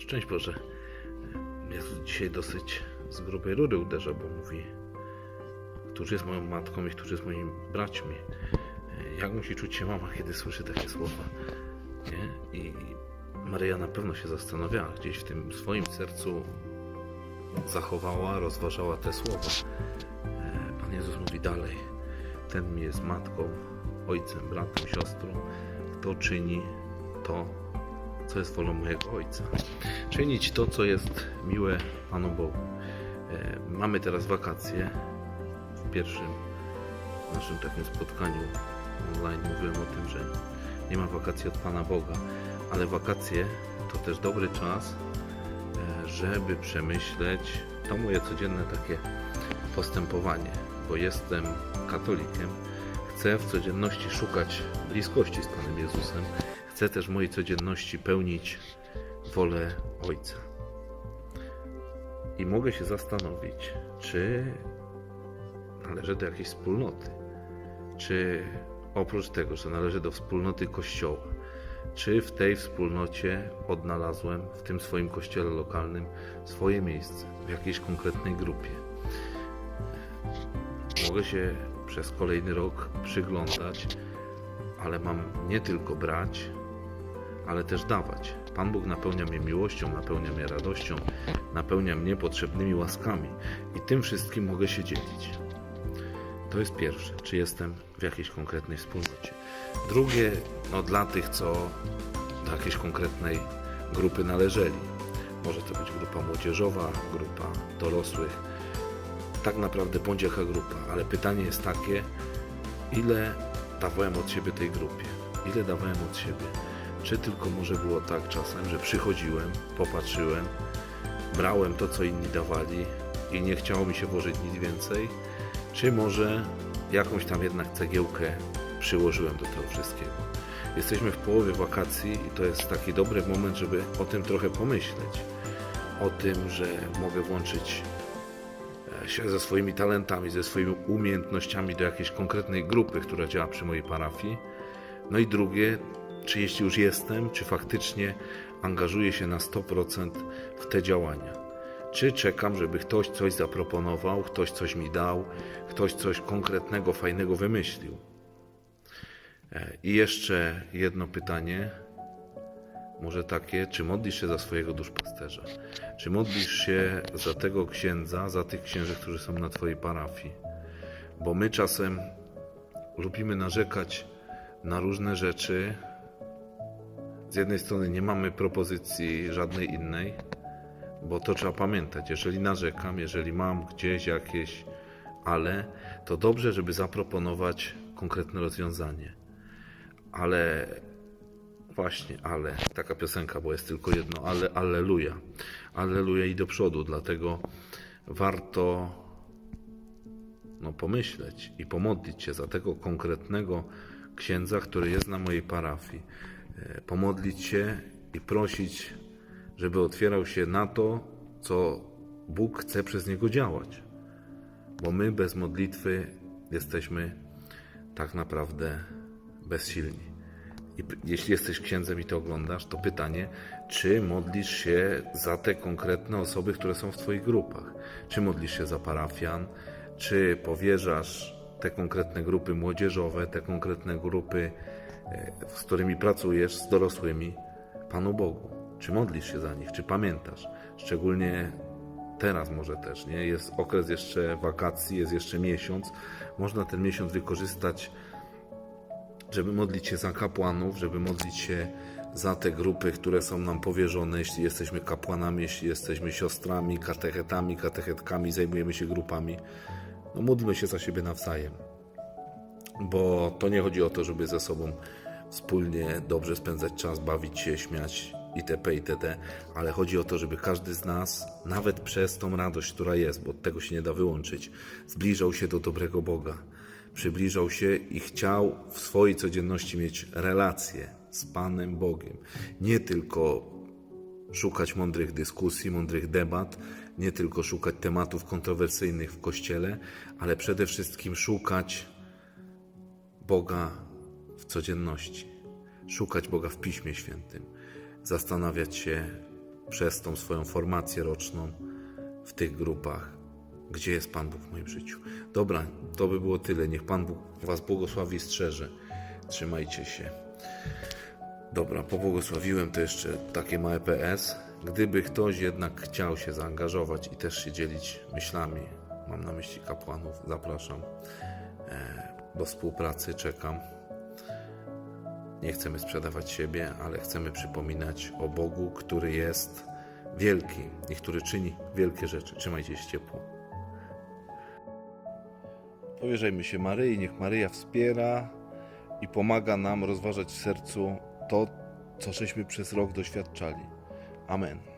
Szczęść Boże. Jezus dzisiaj dosyć z grubej rury uderza, bo mówi, któż jest moją matką i któż jest moimi braćmi. Jak musi czuć się mama, kiedy słyszy takie słowa? Nie? I Maryja na pewno się zastanawiała, gdzieś w tym swoim sercu zachowała, rozważała te słowa. Pan Jezus mówi dalej: Ten mi jest matką, ojcem, bratem, siostrą, kto czyni to, co jest wolą mojego Ojca. Czynić to, co jest miłe Panu Bogu. E, Mamy teraz wakacje. W pierwszym naszym takim spotkaniu online mówiłem o tym, że nie ma wakacji od Pana Boga, ale wakacje to też dobry czas, e, żeby przemyśleć to moje codzienne takie postępowanie, bo jestem katolikiem, chcę w codzienności szukać bliskości z Panem Jezusem, chcę też w mojej codzienności pełnić wolę Ojca. I mogę się zastanowić, czy należę do jakiejś wspólnoty, czy oprócz tego, że należę do wspólnoty Kościoła, czy w tej wspólnocie odnalazłem w tym swoim kościele lokalnym swoje miejsce w jakiejś konkretnej grupie. Mogę się przez kolejny rok przyglądać, ale mam nie tylko brać, ale też dawać. Pan Bóg napełnia mnie miłością, napełnia mnie radością, napełnia mnie potrzebnymi łaskami i tym wszystkim mogę się dzielić. To jest pierwsze, czy jestem w jakiejś konkretnej wspólnocie. Drugie, no dla tych, co do jakiejś konkretnej grupy należeli. Może to być grupa młodzieżowa, grupa dorosłych. Tak naprawdę bądź jaka grupa, ale pytanie jest takie, ile dawałem od siebie tej grupie? Ile dawałem od siebie? Czy tylko może było tak czasem, że przychodziłem, popatrzyłem, brałem to, co inni dawali i nie chciało mi się włożyć nic więcej? Czy może jakąś tam jednak cegiełkę przyłożyłem do tego wszystkiego? Jesteśmy w połowie wakacji i to jest taki dobry moment, żeby o tym trochę pomyśleć. O tym, że mogę włączyć się ze swoimi talentami, ze swoimi umiejętnościami do jakiejś konkretnej grupy, która działa przy mojej parafii. No i drugie, czy jeśli już jestem, czy faktycznie angażuję się na 100% w te działania. Czy czekam, żeby ktoś coś zaproponował, ktoś coś mi dał, ktoś coś konkretnego, fajnego wymyślił. E, I jeszcze jedno pytanie, może takie, czy modlisz się za swojego duszpasterza? Czy modlisz się za tego księdza, za tych księży, którzy są na Twojej parafii? Bo my czasem lubimy narzekać na różne rzeczy. Z jednej strony nie mamy propozycji żadnej innej, bo to trzeba pamiętać. Jeżeli narzekam, jeżeli mam gdzieś jakieś ale, to dobrze, żeby zaproponować konkretne rozwiązanie. Ale właśnie, ale taka piosenka, bo jest tylko jedno, ale alleluja. Alleluja i do przodu, dlatego warto no, pomyśleć i pomodlić się za tego konkretnego księdza, który jest na mojej parafii. E, Pomodlić się i prosić, żeby otwierał się na to, co Bóg chce przez niego działać. Bo my bez modlitwy jesteśmy tak naprawdę bezsilni. Jeśli jesteś księdzem i to oglądasz, to pytanie, czy modlisz się za te konkretne osoby, które są w Twoich grupach? Czy modlisz się za parafian? Czy powierzasz te konkretne grupy młodzieżowe, te konkretne grupy, e, z którymi pracujesz, z dorosłymi, Panu Bogu? Czy modlisz się za nich? Czy pamiętasz? Szczególnie teraz może też, nie? Jest okres jeszcze wakacji, jest jeszcze miesiąc. Można ten miesiąc wykorzystać żeby modlić się za kapłanów, żeby modlić się za te grupy, które są nam powierzone, jeśli jesteśmy kapłanami, jeśli jesteśmy siostrami, katechetami, katechetkami, zajmujemy się grupami. No módlmy się za siebie nawzajem. Bo to nie chodzi o to, żeby ze sobą wspólnie dobrze spędzać czas, bawić się, śmiać itp. itd., ale chodzi o to, żeby każdy z nas, nawet przez tą radość, która jest, bo tego się nie da wyłączyć, zbliżał się do dobrego Boga. Przybliżał się i chciał w swojej codzienności mieć relacje z Panem Bogiem. Nie tylko szukać mądrych dyskusji, mądrych debat, nie tylko szukać tematów kontrowersyjnych w kościele, ale przede wszystkim szukać Boga w codzienności, szukać Boga w Piśmie Świętym, zastanawiać się przez tą swoją formację roczną w tych grupach, gdzie jest Pan Bóg w moim życiu. Dobra, to by było tyle. Niech Pan Bóg Was błogosławi i strzeże. Trzymajcie się. Dobra, pobłogosławiłem to jeszcze takie małe PS. Gdyby ktoś jednak chciał się zaangażować i też się dzielić myślami, mam na myśli kapłanów, zapraszam e, do współpracy, czekam. Nie chcemy sprzedawać siebie, ale chcemy przypominać o Bogu, który jest wielki i który czyni wielkie rzeczy. Trzymajcie się ciepło. Powierzajmy się Maryi, niech Maryja wspiera i pomaga nam rozważać w sercu to, co żeśmy przez rok doświadczali. Amen.